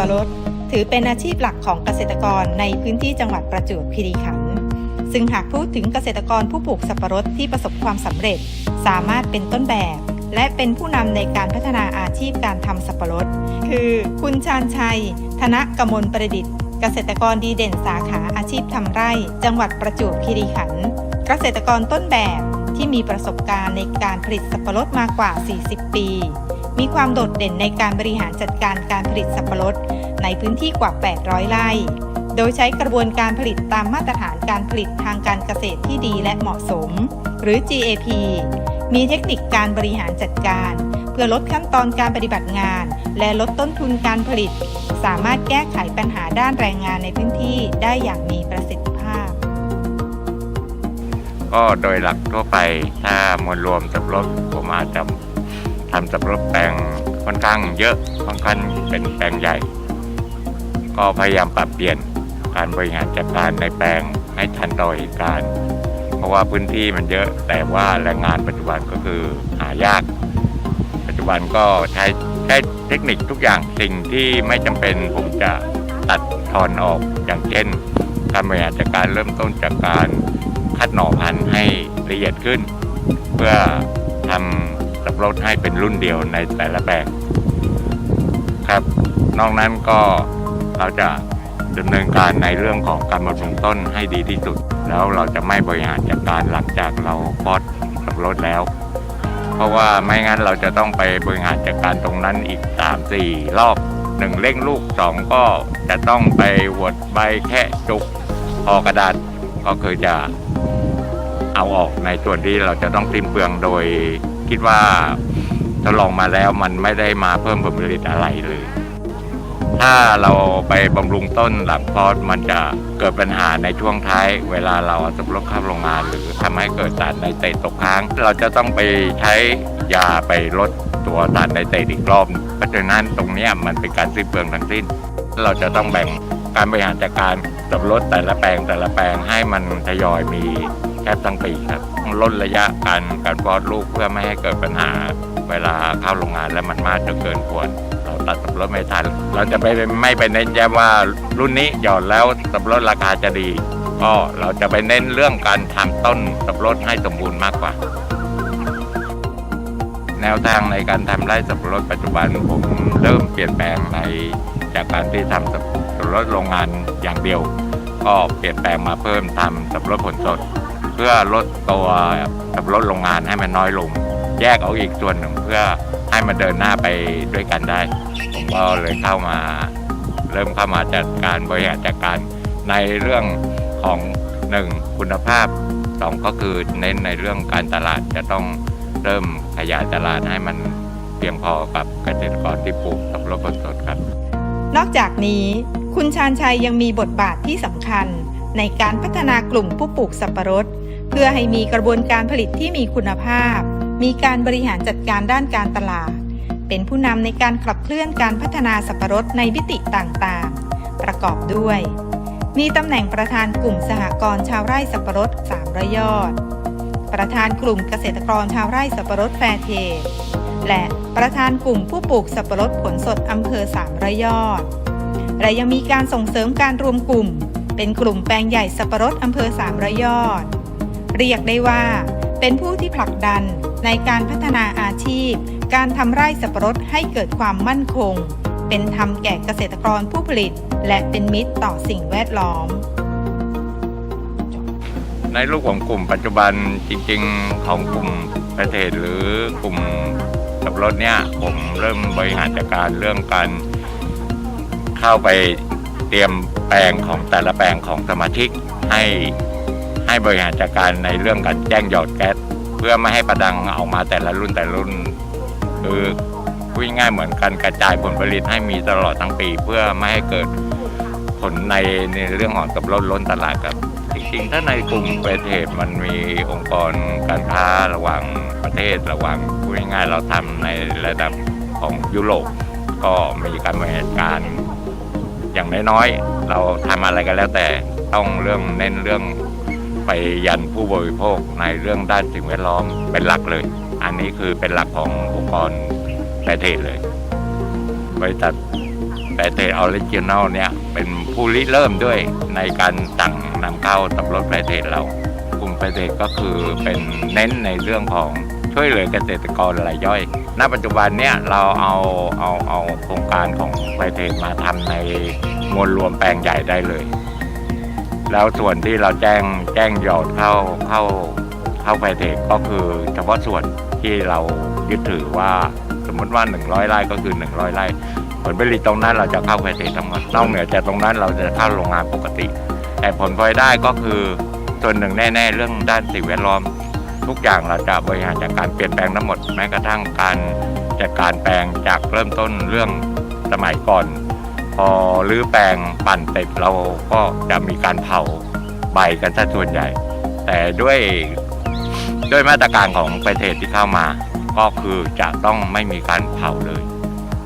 ปะรด ถือเป็นอาชีพหลักของเกษตรกรในพื้นที่จังหวัดประจวบคีรีขันธ์ซึ่งหากพูดถึงเกษตรกรผู้ปลูกสับปะรดที่ประสบความสำเร็จ สามารถเป็นต้นแบบ และเป็นผู้นำในการพัฒนาอาชีพการทำสับปะรด คือ คุณชาญชัย ธนกมลประดิษฐ์ เกษตรกรดีเด่นสาขาอาชีพทำไร่ จังหวัดประจวบคีรีขันธ์เกษตรกรต้นแบบที่มีประสบการณ์ในการผลิตสับปะรดมากกว่า 40 ปี มีความโดดเด่นในการบริหารจัดการการผลิตสับปะรดในพื้นที่กว่า 800 ไร่ โดยใช้กระบวนการผลิตตามมาตรฐานการผลิตทางการเกษตรที่ดีและเหมาะสม หรือ GAP มีเทคนิคการบริหารจัดการ เพื่อลดขั้นตอนการปฏิบัติงาน และลดต้นทุนการผลิต สามารถแก้ไขปัญหาด้านแรงงานในพื้นที่ได้อย่างมีประสิทธิภาพ ก็โดยหลักทั่วไปถ้ามวลรวมสับปะรดผมอาจจะ ทำสับปะรดแปลงค่อนข้างเยอะค่อนข้างเป็นแปลงใหญ่ ก็พยายามปรับเปลี่ยนการบริหารจัดการในแปลงให้ทันต่อเหตุการณ์เพราะว่าพื้นที่มันเยอะแต่ว่าแรงงานปัจจุบันก็คือหายาก ปัจจุบันก็ใช้ใช้เทคนิคทุกอย่างสิ่งที่ไม่จำเป็นผมจะตัดทอนออกอย่างเช่น การบริหารจัดการเริ่มต้นจากการคัดหน่อพันธุ์ให้ละเอียดขึ้น เพื่อทำ รดให้เป็นรุ่นเดียวในแต่ละแปลงครับ นอกนั้นก็เราจะดำเนินการในเรื่องของการบำรุงต้นให้ดีที่สุด แล้วเราจะไม่บริหารจัดการหลังจากเราพอดสับรดแล้ว เพราะว่าไม่งั้นเราจะต้องไปบริหารจัดการตรงนั้นอีก 3-4 รอบหนึ่งเร่งลูกสองก็จะต้องไปหวดใบแค่จุกพอกระดาษก็คือจะ เอาออกในส่วนที่เราจะต้องสิ้นเปลืองโดยคิดว่าทดลองมาแล้วมันไม่ได้มาเพิ่มผลผลิตอะไรเลย ถ้าเราไปบำรุงต้นหลังพอดมันจะเกิดปัญหาในช่วงท้าย เวลาเราสับรดเข้าโรงงาน หรือทำให้เกิดสารไนเตตกค้าง เราจะต้องไปใช้ยาไปลดตัวสารไนเตอีกรอบเพราะฉะนั้นตรงนี้มันเป็นการสิ้นเปลืองทั้งสิ้น เราจะต้องแบ่งการบริหารจัดการสับรดแต่ละแปลงแต่ละแปลงให้มันทยอยมี แทบทั้งปีครับต้องลดระยะการการฟอดลูกเพื่อไม่ให้เกิดปัญหาเวลาเข้าโรงงานแล้วมันมากจนเกินควร เราตัดสับปะรดไม่ทัน เราจะไปไม่ไปเน้นย้ำว่ารุ่นนี้หย่อดแล้วสับปะรดราคาจะดี ก็เราจะไปเน้นเรื่องการทำต้นสับปะรดให้สมบูรณ์มากกว่า แนวทางในการทำไร่สับปะรดปัจจุบันผมเริ่มเปลี่ยนแปลงในจากการที่ทำสับปะรดโรงงานอย่างเดียว ก็เปลี่ยนแปลงมาเพิ่มทำสับปะรดผลสด เพื่อลดตัวสับปะรดโรงงานให้มันน้อยลง แยกเอาอีกส่วนหนึ่งเพื่อให้มันเดินหน้าไปด้วยกันได้ ผมก็เลยเข้ามา เริ่มเข้ามาจัดการบริหารจัดการในเรื่องของหนึ่งคุณภาพสองก็คือเน้นในเรื่องการตลาดจะต้องเริ่มขยายตลาดให้มันเพียงพอกับเกษตรกรที่ปลูกสับปะรดผลสดครับ นอกจากนี้คุณชาญชัยยังมีบทบาทที่สำคัญในการพัฒนากลุ่มผู้ปลูกสับปะรด เพื่อให้มีกระบวนการผลิตที่มีคุณภาพ มีการบริหารจัดการด้านการตลาด เป็นผู้นำในการขับเคลื่อนการพัฒนาสับปะรดในมิติต่างๆ ประกอบด้วย มีตำแหน่งประธานกลุ่มสหกรณ์ชาวไร่สับปะรดสามระยอด ประธานกลุ่มเกษตรกรชาวไร่สับปะรดแฟร์เทรดและประธานกลุ่มผู้ปลูกสับปะรดผลสดอำเภอสามระยอด และยังมีการส่งเสริมการรวมกลุ่ม เป็นกลุ่มแปลงใหญ่สับปะรดอำเภอสามระยอด เรียกได้ว่า เป็นผู้ที่ผลักดันในการพัฒนาอาชีพ การทำไร่สับปะรดให้เกิดความมั่นคง เป็นธรรมแก่เกษตรกรผู้ผลิต และเป็นมิตรต่อสิ่งแวดล้อม ในรูปของกลุ่มปัจจุบันจริงๆของกลุ่มประเทศหรือกลุ่มสับปะรถเนี่ยผมเริ่มบริหารจัดการเรื่องการเข้าไปเตรียมแปลงของแต่ละแปลงของสมาชิกให้ ให้บริหารจัดการในเรื่องการแจ้งหยอดแก๊สเพื่อไม่ให้ประดังออกมาแต่ละรุ่นแต่ละรุ่น คือพูดง่ายเหมือนการกระจายผลผลิตให้มีตลอดทั้งปี เพื่อไม่ให้เกิดผลในในเรื่องของสับปะรดล้นตลาดครับจริงๆถ้าในกลุ่มประเทศมันมีองค์กรการค้าระหว่างประเทศระหว่างพูดง่ายๆเราทำในระดับของยุโรปก็มีการบริหารการอย่างน้อยๆ เราทำอะไรก็แล้วแต่ต้องเรื่องเน้นเรื่อง ไปยันผู้บริโภคในเรื่องด้านสิ่งแวดล้อมเป็นหลักเลย อันนี้คือเป็นหลักขององค์กรประเทศเลย บริษัทเกปเตออริจินอลเนี่ยเป็นผู้ริเริ่มด้วยในการสั่งนำเข้าสับปรดแปเตเรากลุ่มแปเตก็คือเป็นเน้นในเรื่องของช่วยเหลือเกษตรกรรายย่อย ณ ปัจจุบันเนี่ยเราเอาเอาเอาโครงการของแปเตมาทำในมวลรวมแปลงใหญ่ได้เลย แล้วส่วนที่เราแจ้งแจ้งหยอดเข้าเข้าเข้าไฟเทคก็คือเฉพาะส่วนที่เรายึดถือว่าสมมติว่า 100ไร่ก็คือ 100ไร่ผลผลิตตรงนั้นเราจะเข้าไฟเทคทั้งหมดนอกเหนือจากตรงนั้นเราจะเข้าโรงงานปกติ แต่ผลพลอยได้ก็คือส่วนหนึ่งแน่ ๆ เรื่องด้านสิ่งแวดล้อม ทุกอย่างเราจะบริหารจัดการเปลี่ยนแปลงทั้งหมดแม้กระทั่งการจัดการแปลงจากเริ่มต้นเรื่องสมัยก่อน พอรื้อแปลงปั่นเสร็จเราก็จะมีการเผาใบกันซะส่วนใหญ่ แต่ด้วยด้วยมาตรการของประเทศที่เข้ามา ก็คือจะต้องไม่มีการเผาเลย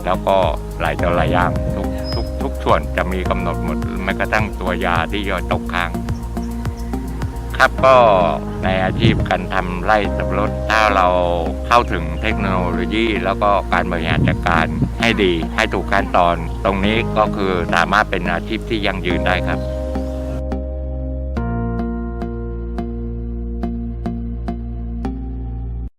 แล้วก็หลายต่อหลายอย่างทุกทุกทุกส่วนจะมีกำหนดหมดแม้กระทั่งตัวยาที่ย่อยตกค้าง ครับก็ในอาชีพการทำไร่สับปะรดถ้าเราเข้าถึงเทคโนโลยี แล้วก็การบริหารจัดการ ให้ดีให้ถูกขั้นตอน ตรงนี้ก็คือสามารถเป็นอาชีพที่ยั่งยืนได้ครับ